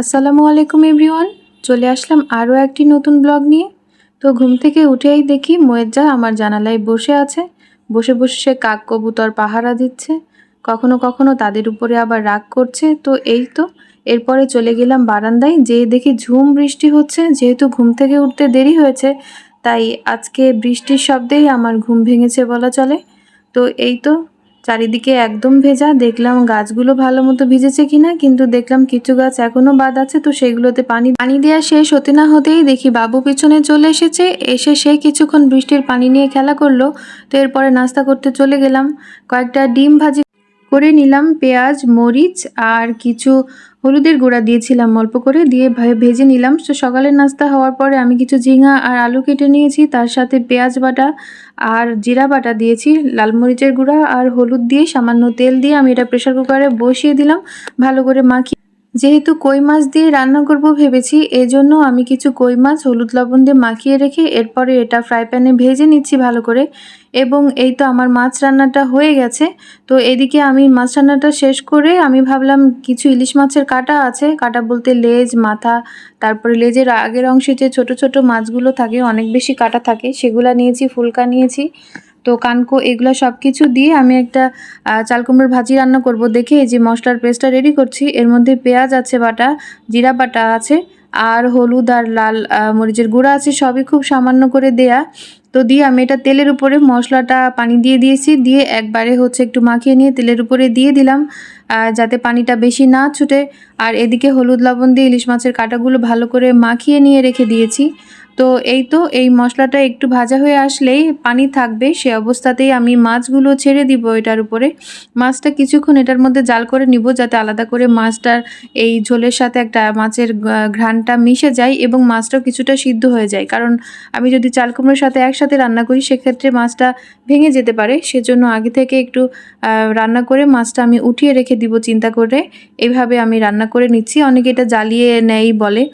আসসালামু আলাইকুম এভরিওয়ান, চলে আসলাম আরও একটি নতুন ব্লগ নিয়ে। তো ঘুম থেকে উঠেই দেখি মোয়েজ্জা আমার জানালায় বসে আছে। বসে বসে সে কাক কবুতর পাহারা দিচ্ছে। কখনো কখনো তাদের উপরে আবার রাগ করছে। তো এই তো, এরপরে চলে গেলাম বারান্দায়, যেয়ে দেখি ঝুম বৃষ্টি হচ্ছে। যেহেতু ঘুম থেকে উঠতে দেরি হয়েছে, তাই আজকে বৃষ্টির শব্দেই আমার ঘুম ভেঙেছে বলা চলে। তো এই তো চারিদিকে একদম ভেজা। দেখলাম গাছগুলো ভালো মতো ভিজেছে কিনা, কিন্তু দেখলাম কিছু গাছ এখনও বাদ আছে, তো সেগুলোতে পানি পানি দেওয়া শেষ হতে না হতেই দেখি বাবু পিছনে চলে এসেছে। এসে সে কিছুক্ষণ বৃষ্টির পানি নিয়ে খেলা করল, তো এরপরে নাস্তা করতে চলে গেলাম। কয়েকটা ডিম ভাজি করে নিলাম পেঁয়াজ, মরিচ আর কিছু হলুদের গুঁড়া দিয়েছিলাম অল্প করে দিয়ে ভেজে নিলাম। তো সকালের নাস্তা হওয়ার পরে আমি কিছু ঝিঙা আর আলু কেটে নিয়েছি। তার সাথে পেঁয়াজ বাটা আর জিরা বাটা দিয়েছি, লাল মরিচের গুঁড়া আর হলুদ দিয়ে সামান্য তেল দিয়ে আমি এটা প্রেশার কুকারে বসিয়ে দিলাম। ভালো করে মাখিয়ে যেহেতু কই মাছ দিয়ে রান্না করব ভেবেছি, এজন্য আমি কিছু কই মাছ হলুদ লবণ দিয়ে মাখিয়ে রেখে এরপরে এটা ফ্রাই প্যানে ভেজে নিচ্ছি ভালো করে। এবং এই তো আমার মাছ রান্নাটা হয়ে গেছে। তো এদিকে আমি মাছ রান্নাটা শেষ করে আমি ভাবলাম কিছু ইলিশ মাছের কাটা আছে। কাটা বলতে লেজ, মাথা, তারপরে লেজের আগের অংশে যে ছোট ছোট মাছগুলো থাকে, অনেক বেশি কাটা থাকে, সেগুলো নিয়েছি, ফুলকা নিয়েছি। তো কানকো এগুলো সব কিছু দিয়ে আমি একটা চাল ভাজি রান্না করব। দেখে এই যে মশলার পেস্টটা রেডি করছি। এর মধ্যে পেঁয়াজ আছে, বাটা, জিরা বাটা আছে, আর হলুদ আর লাল মরিচের গুঁড়া আছে, সবই খুব সামান্য করে দেয়া। তো দিয়ে আমি এটা তেলের উপরে মশলাটা পানি দিয়ে দিয়েছি। দিয়ে একবারে হচ্ছে একটু মাখিয়ে নিয়ে তেলের উপরে দিয়ে দিলাম যাতে পানিটা বেশি না ছুটে। আর এদিকে হলুদ লবণ দিয়ে ইলিশ মাছের কাঁটাগুলো ভালো করে মাখিয়ে নিয়ে রেখে দিয়েছি। তো এই তো, এই মশলাটা একটু ভাজা হয়ে আসলেই পানি থাকবে, সে অবস্থাতেই আমি মাছগুলো ছেড়ে দিব এটার উপরে। মাছটা কিছুক্ষণ এটার মধ্যে জাল করে নিব যাতে আলাদা করে মাছটার এই ঝোলের সাথে একটা মাছের ঘ্রাণটা মিশে যায় এবং মাছটাও কিছুটা সিদ্ধ হয়ে যায়। কারণ আমি যদি চাল কুমড়োর সাথে একসাথে রান্না করি, সেক্ষেত্রে মাছটা ভেঙে যেতে পারে। সেজন্য আগে থেকে একটু রান্না করে মাছটা আমি উঠিয়ে রেখে দিব চিন্তা করে। এইভাবে আমি রান্না করে নিচ্ছি। অনেকে এটা জ্বালিয়ে নেয় বলে।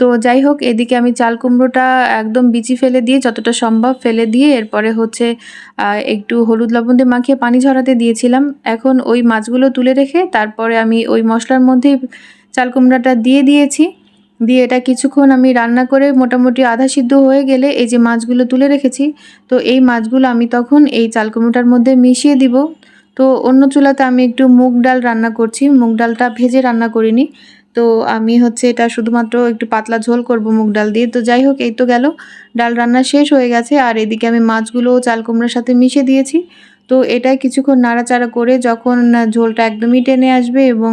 তো যাই হোক, এদিকে আমি চাল কুমড়োটা একদম বিচি ফেলে দিয়ে যতটা সম্ভব ফেলে দিয়ে এরপরে হচ্ছে একটু হলুদ লবণ দিয়ে মাখিয়ে পানি ঝরাতে দিয়েছিলাম। এখন ওই মাছগুলো তুলে রেখে তারপরে আমি ওই মশলার মধ্যেই চাল কুমড়াটা দিয়ে দিয়েছি। দিয়ে এটা কিছুক্ষণ আমি রান্না করে মোটামুটি আধা সিদ্ধ হয়ে গেলে এই যে মাছগুলো তুলে রেখেছি, তো এই মাছগুলো আমি তখন এই চাল কুমড়োটার মধ্যে মিশিয়ে দিব। তো অন্য চুলাতে আমি একটু মুগ ডাল রান্না করছি, মুগ ডালটা ভেজে রান্না করিনি। তো আমি হচ্ছে এটা শুধুমাত্র একটু পাতলা ঝোল করব মুগ ডাল দিয়ে। তো যাই হোক, এই তো গেল। ডাল রান্না শেষ হয়ে গেছে আর এদিকে আমি মাছগুলো চাল কুমড়োর সাথে মিশে দিয়েছি। তো এটাই কিছুক্ষণ নাড়াচাড়া করে যখন ঝোলটা একদমই টেনে আসবে এবং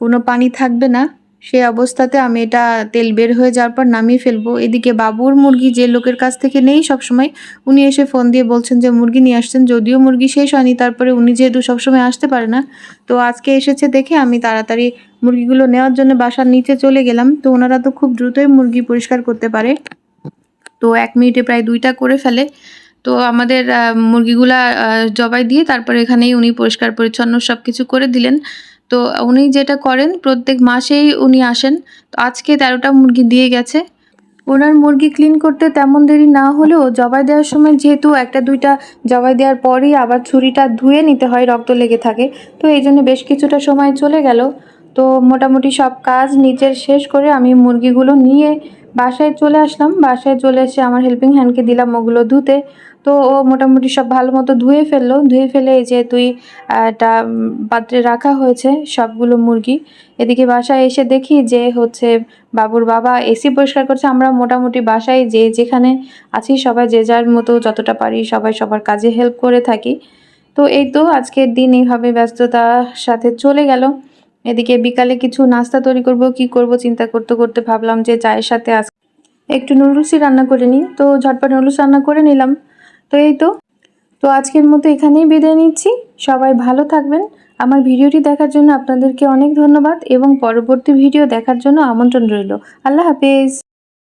কোনো পানি থাকবে না সেই অবস্থাতে আমি এটা তেল বের হয়ে যাওয়ার পর নামিয়ে ফেলব। এদিকে বাবুর মুরগি যে লোকের কাছ থেকে নেই সবসময়, উনি এসে ফোন দিয়ে বলছেন যে, মুরগি নিয়ে আসছেন, যদিও মুরগি শেষ হয়নি, তারপরে উনি যেহেতু সবসময় আসতে পারে না, তো আজকে এসেছে দেখে আমি তাড়াতাড়ি মুরগিগুলো নেওয়ার জন্য বাসার নিচে চলে গেলাম। তো ওনারা তো খুব দ্রুতই মুরগি পরিষ্কার করতে পারে। তো এক মিনিটে প্রায় দুইটা করে ফেলে। তো আমাদের মুরগিগুলা জবাই দিয়ে তারপরে এখানেই উনি পরিষ্কার পরিচ্ছন্ন সব কিছু করে দিলেন। তো উনি যেটা করেন, প্রত্যেক মাসেই উনি আসেন। তো আজকে তেরোটা মুরগি দিয়ে গেছে। ওনার মুরগি ক্লিন করতে তেমন দেরি না হলেও জবাই দেওয়ার সময় যেহেতু একটা দুইটা জবাই দেওয়ার পরই আবার ছুরিটা ধুয়ে নিতে হয়, রক্ত লেগে থাকে। তো এই জন্য বেশ কিছুটা সময় চলে গেল। তো মোটামুটি সব কাজ নিচের শেষ করে আমি মুরগিগুলো নিয়ে বাসায় চলে আসলাম। বাসায় চলে এসে আমার হেল্পিং হ্যান্ডকে দিলাম ওগুলো ধুতে। তো ও মোটামুটি সব ভালো মতো ধুয়ে ফেলল। ধুয়ে ফেলে এই যে তুই একটা পাত্রে রাখা হয়েছে সবগুলো মুরগি। এদিকে বাসায় এসে দেখি যে হচ্ছে বাবুর বাবা এসি পরিষ্কার করছে। আমরা মোটামুটি বাসায় যে যেখানে আছি সবাই যে যার মতো যতটা পারি সবাই সবার কাজে হেল্প করে থাকি। তো এই তো আজকের দিন এইভাবে ব্যস্ততার সাথে চলে গেল। এদিকে বিকালে কিছু নাস্তা তৈরি করব, কি করব চিন্তা করতে করতে ভাবলাম যে চায়ের সাথে আজ একটু নুডলসই রান্না করে নিই। তো ঝটপট নুডলস রান্না করে নিলাম। তো এই তো। তো আজকের মতো এখানেই বিদায় নিচ্ছি। সবাই ভালো থাকবেন। আমার ভিডিওটি দেখার জন্য আপনাদেরকে অনেক ধন্যবাদ এবং পরবর্তী ভিডিও দেখার জন্য আমন্ত্রণ রইল। আল্লাহ হাফেজ।